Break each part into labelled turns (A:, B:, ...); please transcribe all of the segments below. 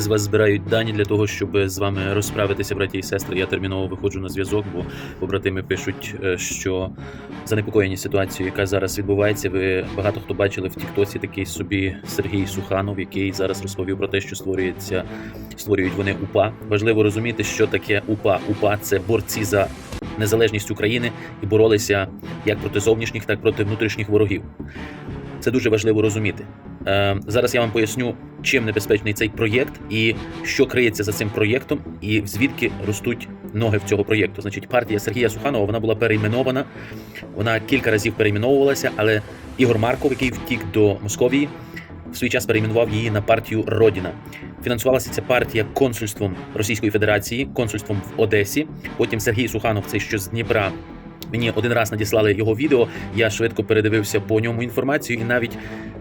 A: з вас збирають дані для того, щоб з вами розправитися, браті і сестри. Я терміново виходжу на зв'язок, бо побратими пишуть, е, що занепокоєні ситуацією, яка зараз відбувається. Ви багато хто бачили в Тіктоці такий собі Сергій Суханов, який зараз розповів про те, що створюється, створюють вони УПА. Важливо розуміти, що таке УПА. УПА це борці за незалежність України і боролися як проти зовнішніх, так і проти внутрішніх ворогів. Це дуже важливо розуміти. Е, зараз я вам поясню, чим небезпечний цей проєкт і що криється за цим проєктом, і звідки ростуть ноги в цього проєкту. Значить, партія Сергія Суханова вона була перейменована. Вона кілька разів перейменовувалася, але Ігор Марков, який втік до Московії, в свій час перейменував її на партію Родіна. Фінансувалася ця партія консульством Російської Федерації, консульством в Одесі. Потім Сергій Суханов, цей що з Дніпра. Мені один раз надіслали його відео. Я швидко передивився по ньому інформацію і навіть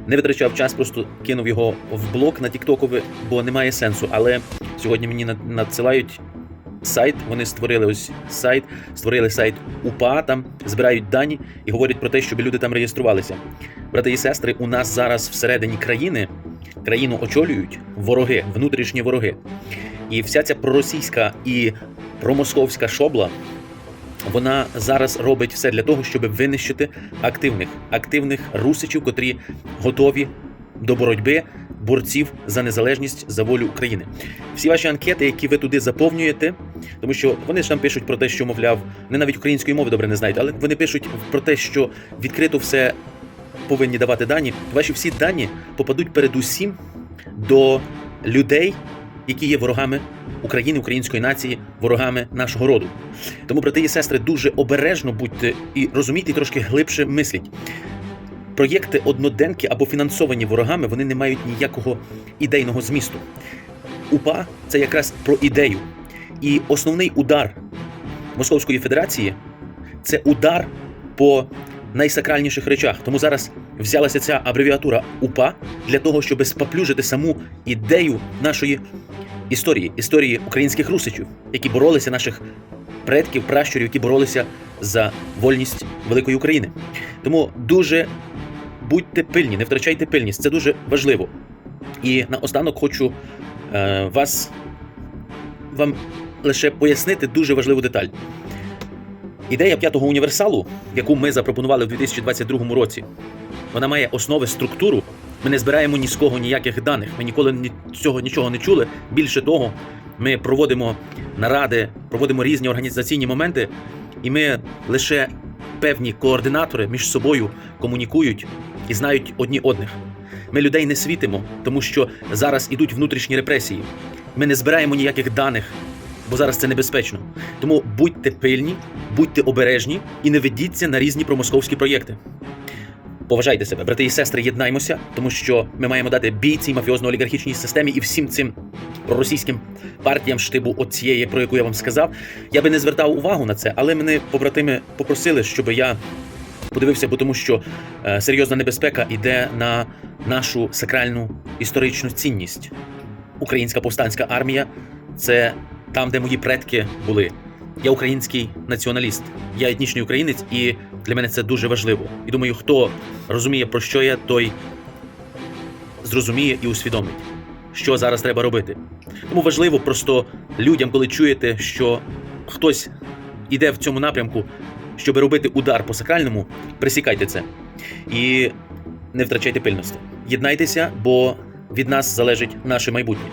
A: не витрачав час, просто кинув його в блок на Тіктокові, бо немає сенсу. Але сьогодні мені над- надсилають сайт. Вони створили ось сайт, створили сайт УПА, там збирають дані і говорять про те, щоб люди там реєструвалися. Брати і сестри, у нас зараз всередині країни країну очолюють вороги, внутрішні вороги. І вся ця проросійська і промосковська шобла. Вона зараз робить все для того, щоб винищити активних, активних русичів, котрі готові до боротьби борців за незалежність за волю України. Всі ваші анкети, які ви туди заповнюєте, тому що вони ж там пишуть про те, що мовляв, вони навіть української мови добре не знають, але вони пишуть про те, що відкрито все повинні давати дані. Ваші всі дані попадуть передусім до людей, які є ворогами України, української нації, ворогами нашого роду. Тому, брати і сестри, дуже обережно будьте і розумійте, і трошки глибше мисліть. Проєкти одноденки або фінансовані ворогами, вони не мають ніякого ідейного змісту. УПА це якраз про ідею. І основний удар Московської Федерації це удар по найсакральніших речах. Тому зараз взялася ця абревіатура УПА для того, щоб споплюжити саму ідею нашої історії, історії українських русичів, які боролися наших предків, пращурів, які боролися за вольність великої України. Тому дуже будьте пильні, не втрачайте пильність, це дуже важливо. І наостанок хочу е, вас вам лише пояснити дуже важливу деталь. Ідея п'ятого універсалу, яку ми запропонували в 2022 році, вона має основи структуру. Ми не збираємо ні з кого ніяких даних. Ми ніколи ні цього нічого не чули. Більше того, ми проводимо наради, проводимо різні організаційні моменти, і ми лише певні координатори між собою комунікують і знають одні одних. Ми людей не світимо, тому що зараз ідуть внутрішні репресії. Ми не збираємо ніяких даних, бо зараз це небезпечно. Тому будьте пильні, будьте обережні і не ведіться на різні промосковські проєкти. Поважайте себе, брати і сестри, єднаймося, тому що ми маємо дати бій цій мафіозно-олігархічній системі і всім цим проросійським партіям штибу оцієї, про яку я вам сказав. Я би не звертав увагу на це, але мене побратими попросили, щоб я подивився, бо тому що е, серйозна небезпека йде на нашу сакральну історичну цінність. Українська повстанська армія це там, де мої предки були. Я український націоналіст, я етнічний українець, і для мене це дуже важливо. І думаю, хто розуміє, про що я, той зрозуміє і усвідомить, що зараз треба робити. Тому важливо просто людям, коли чуєте, що хтось іде в цьому напрямку, щоб робити удар по сакральному, присікайте це і не втрачайте пильності. Єднайтеся, бо від нас залежить наше майбутнє.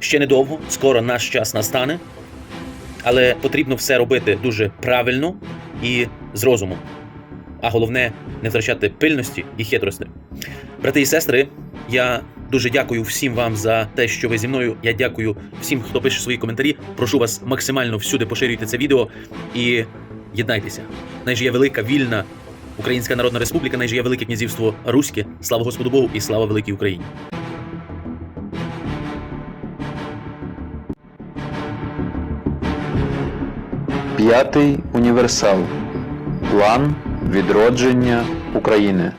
A: Ще недовго, скоро наш час настане, але потрібно все робити дуже правильно і з розумом. А головне не втрачати пильності і хитрості. Брати і сестри, я дуже дякую всім вам за те, що ви зі мною. Я дякую всім, хто пише свої коментарі. Прошу вас максимально всюди поширюйте це відео і єднайтеся. Найжиє велика, вільна Українська Народна Республіка, найжиє велике князівство Руське. Слава Господу Богу і слава великій Україні!
B: П'ятий універсал. План відродження України.